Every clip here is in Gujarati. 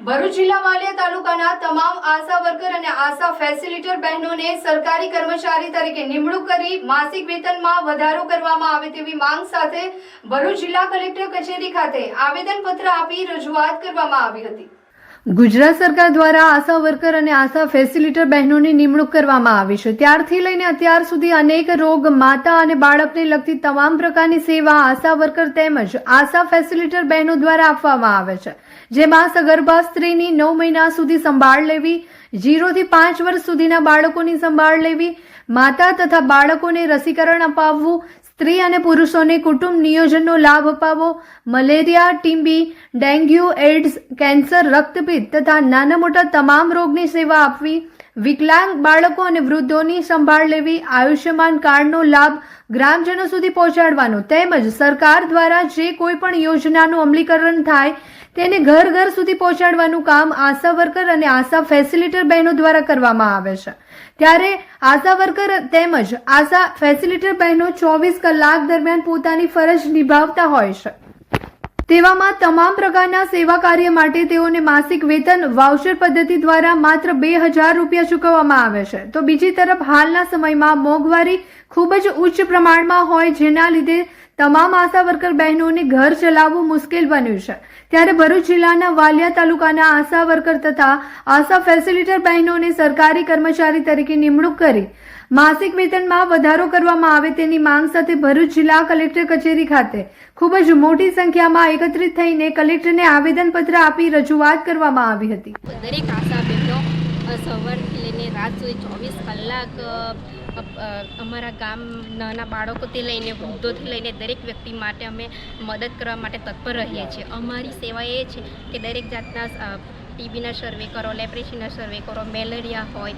ભરૂચ જિલ્લા વાલિયા તાલુકાના તમામ આશા વર્કર અને આશા ફેસિલિટર બહેનોને સરકારી કર્મચારી તરીકે નિમણૂક કરી માસિક વેતનમાં વધારો કરવામાં આવે તેવી માંગ સાથે ભરૂચ જિલ્લા કલેક્ટર કચેરી ખાતે આવેદનપત્ર આપી રજૂઆત કરવામાં આવી હતી. ગુજરાત સરકાર દ્વારા આશા વર્કર અને આશા ફેસિલિટર બહેનોની નિમણૂક કરવામાં આવી છે. ત્યારથી લઈને અત્યાર સુધી અનેક રોગ માતા અને બાળકને લગતી તમામ પ્રકારની સેવા આશા વર્કર તેમજ આશા ફેસિલિટર બહેનો દ્વારા આપવામાં આવે છે. જેમાં સગર્ભા સ્ત્રીની નવ મહિના સુધી સંભાળ લેવી જીરોથી પાંચ વર્ષ સુધીના બાળકોની સંભાળ લેવી, માતા તથા બાળકોને રસીકરણ અપાવવું સ્ત્રી અને પુરુષોને કુટુંબ નિયોજનનો લાભ અપાવો. Malaria, TB, dengue AIDS cancer, રક્તપિત્ત તથા નાના મોટા તમામ રોગની સેવા આપવી. વિકલાંગ બાળકો અને વૃદ્ધોની સંભાળ લેવી આયુષ્યમાન કાર્ડનો લાભ ગ્રામજનો સુધી પહોંચાડવાનો તેમજ સરકાર દ્વારા જે કોઈ પણ યોજનાનું અમલીકરણ થાય તેને ઘર ઘર સુધી પહોંચાડવાનું કામ આશા વર્કર અને આશા ફેસિલિટર બહેનો દ્વારા કરવામાં આવે છે. ત્યારે આશા વર્કર તેમજ આશા ફેસિલિટર બહેનો ચોવીસ કલાક દરમિયાન પોતાની ફરજ નિભાવતા હોય છે. તેવામાં તમામ પ્રકારના સેવા કાર્ય માટે તેઓને માસિક વેતન વાઉચર પદ્ધતિ દ્વારા માત્ર બે હજાર રૂપિયા ચૂકવવામાં આવે છે. તો બીજી તરફ, હાલના સમયમાં મોંઘવારી ખૂબ જ ઉચ્ચ પ્રમાણમાં હોય, જેના લીધે તમામ આશા વર્કર બહેનોને ઘર ચલાવવું મુશ્કેલ બન્યું છે. ત્યારે ભરૂચ જિલ્લાના વાલિયા તાલુકાના આશા વર્કર તથા આશા ફેસિલિટર બહેનોને સરકારી કર્મચારી તરીકે નિમણૂક કરી માસિક વેતનમાં વધારો કરવામાં આવે તેની માંગ સાથે ભરૂચ જિલ્લા કલેક્ટર કચેરી ખાતે ખૂબ જ મોટી સંખ્યામાં એકત્રિત થઈને કલેક્ટરને આવેદનપત્ર આપી રજૂઆત કરવામાં આવી હતી. દરેક આશા બહેનો સવારથી લઈને રાત સુધી ચોવીસ કલાક અમારા ગામ નાના બાળકોથી લઈને, વૃદ્ધોથી લઈને દરેક વ્યક્તિ માટે અમે મદદ કરવા માટે તત્પર રહીએ છીએ. અમારી સેવા એ છે કે દરેક જાતના ટીબીના સર્વે કરો, લેપ્રેસીના સર્વે કરો, મેલેરિયા હોય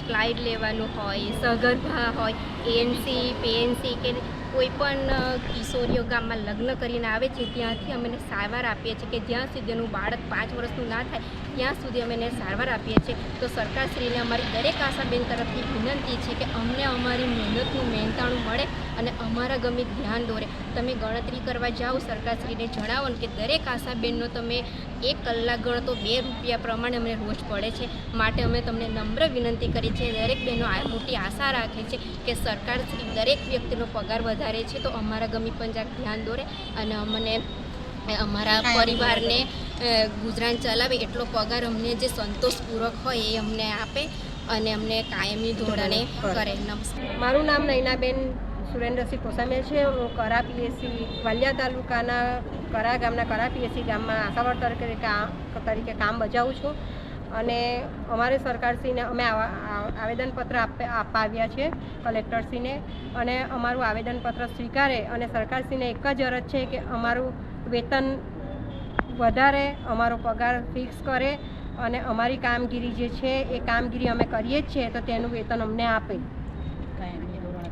સ્લાઇડ લેવાનું હોય, સગર્ભા હોય, એએનસી, પીએનસી કે કોઈ પણ કિશોરીઓ ગામમાં લગ્ન કરીને આવે છે, ત્યાંથી અમે એને સારવાર આપીએ છીએ કે જ્યાં સુધી એનું બાળક પાંચ વર્ષનું ના થાય, ત્યાં સુધી અમે એને સારવાર આપીએ છીએ. તો સરકારશ્રીને અમારી દરેક આશાબેન તરફથી વિનંતી છે કે અમને અમારી મહેનતનું મહેનતાણું મળે અને અમારા ગમે ધ્યાન દોરે. તમે ગણતરી કરવા જાઓ સરકારશ્રીને જણાવો ને કે દરેક આશાબેનનો તમે એક કલાક ગણો તો બે રૂપિયા પ્રમાણે અમને રોજ પડે છે. માટે અમે તમને નમ્ર વિનંતી કરી છે દરેક બહેનો આ મોટી આશા રાખે છે કે સરકારશ્રી દરેક વ્યક્તિનો પગાર વધારે છે. તો અમારા ગમી પંજાબ ધ્યાન દોરે અને અમને અમારા પરિવારને ગુજરાન ચલાવે એટલો પગાર અમને જે સંતોષપૂર્વક હોય એ અમને આપે અને અમને કાયમી ધોરણે કરે. નમસ્કાર. મારું નામ નૈનાબેન સુરેન્દ્રસિંહ કોસામેલ છે. હું કરા પીએસસી વાલિયા તાલુકાના કરા ગામના કરા પીએસસી ગામમાં આશાવર તરીકે તરીકે કામ બજાવું છું. અને અમારે સરકારશ્રીને અમે આવેદનપત્ર આપે આપવા આવ્યા છે કલેક્ટરશ્રીને. અને અમારું આવેદનપત્ર સ્વીકારે અને સરકારશ્રીને એક જ અરજ છે કે અમારું વેતન વધારે, અમારો પગાર ફિક્સ કરે અને અમારી કામગીરી જે છે એ કામગીરી અમે કરીએ જ છીએ તો તેનું વેતન અમને આપે.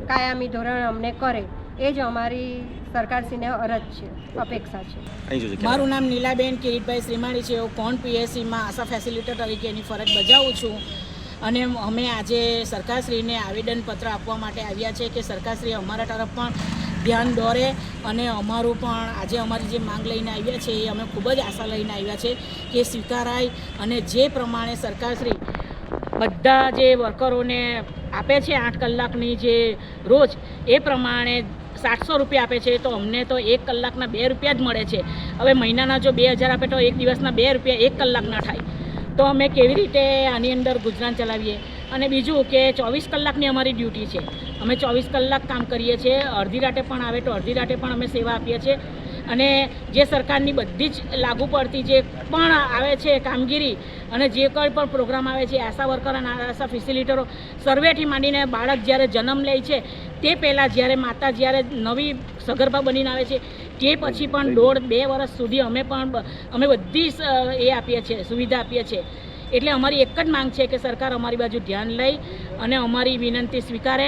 કાયમી ધોરણ અમને કરે એ જ અમારી સરકારશ્રીને અરજ છે અપેક્ષા છે. મારું નામ નીલાબેન કિરીટભાઈ શ્રીમાળી છે હું કોણ પીએસસીમાં આશા ફેસિલિટર તરીકેની ફરજ બજાવું છું. અને અમે આજે સરકારશ્રીને આવેદનપત્ર આપવા માટે આવ્યા છે કે સરકારશ્રી અમારા તરફ પણ ધ્યાન દોરે અને અમારું પણ આજે અમારી જે માંગ લઈને આવ્યા છે એ અમે ખૂબ જ આશા લઈને આવ્યા છે કે સ્વીકારાય અને જે પ્રમાણે સરકારશ્રી બધા જે વર્કરોને આપે છે આઠ કલાકની જે રોજ, એ પ્રમાણે સાતસો રૂપિયા આપે છે, તો અમને તો એક કલાકના બે રૂપિયા જ મળે છે. હવે મહિનાના જો બે હજાર આપે તો એક દિવસના બે રૂપિયા એક કલાકના થાય. તો અમે કેવી રીતે આની અંદર ગુજરાન ચલાવીએ? અને બીજું કે ચોવીસ કલાકની અમારી ડ્યુટી છે. અમે ચોવીસ કલાક કામ કરીએ છીએ, અડધી રાતે પણ આવે તો અડધી રાતે પણ અમે સેવા આપીએ છીએ. અને જે સરકારની બધી જ લાગુ પડતી જે પણ આવે છે કામગીરી અને જે કોઈ પણ પ્રોગ્રામ આવે છે, આશા વર્કર અને આશા ફેસિલિટરો સર્વેથી માંડીને બાળક જ્યારે જન્મ લે છે, તે પહેલાં જ્યારે માતા જ્યારે નવી સગર્ભા બનીને આવે છે, તે પછી પણ દોઢ બે વર્ષ સુધી અમે પણ અમે બધી એ આપીએ છીએ, સુવિધા આપીએ છીએ. એટલે અમારી એક જ માંગ છે કે સરકાર અમારી બાજુ ધ્યાન લઈ અને અમારી વિનંતી સ્વીકારે.